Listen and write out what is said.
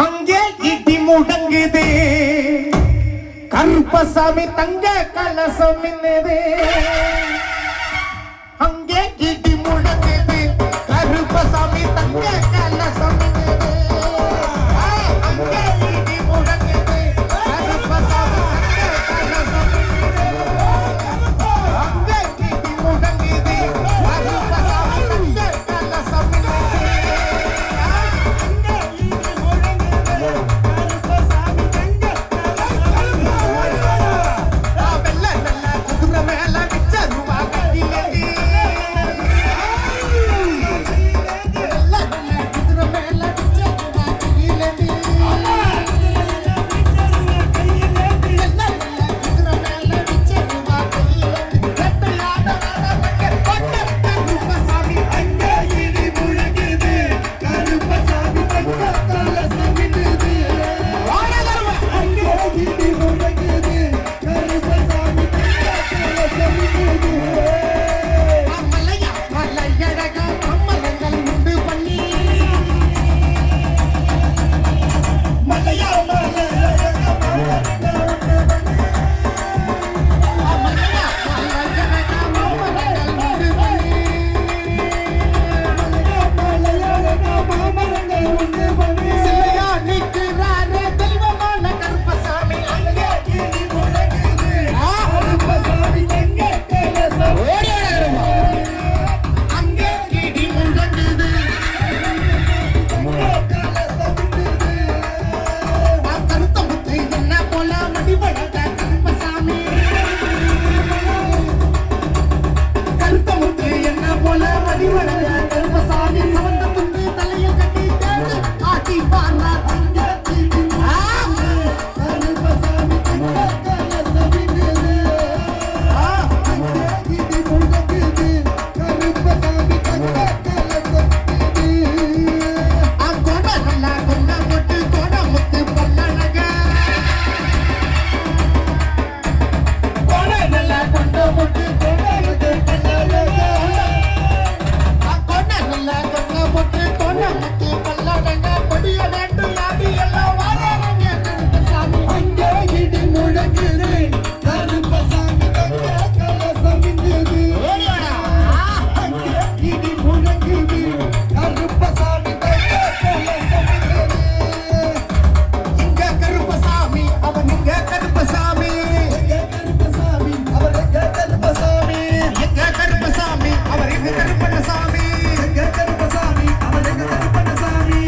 ಹಂಗೆ ಇಡಿ ಮುಡಂಗಿದೆ. ಕರ್ಪಸ್ವಾಮಿ ತಂಗ ಕಲಸ ಮಿನ್ನದೆ കരുപ്പൻ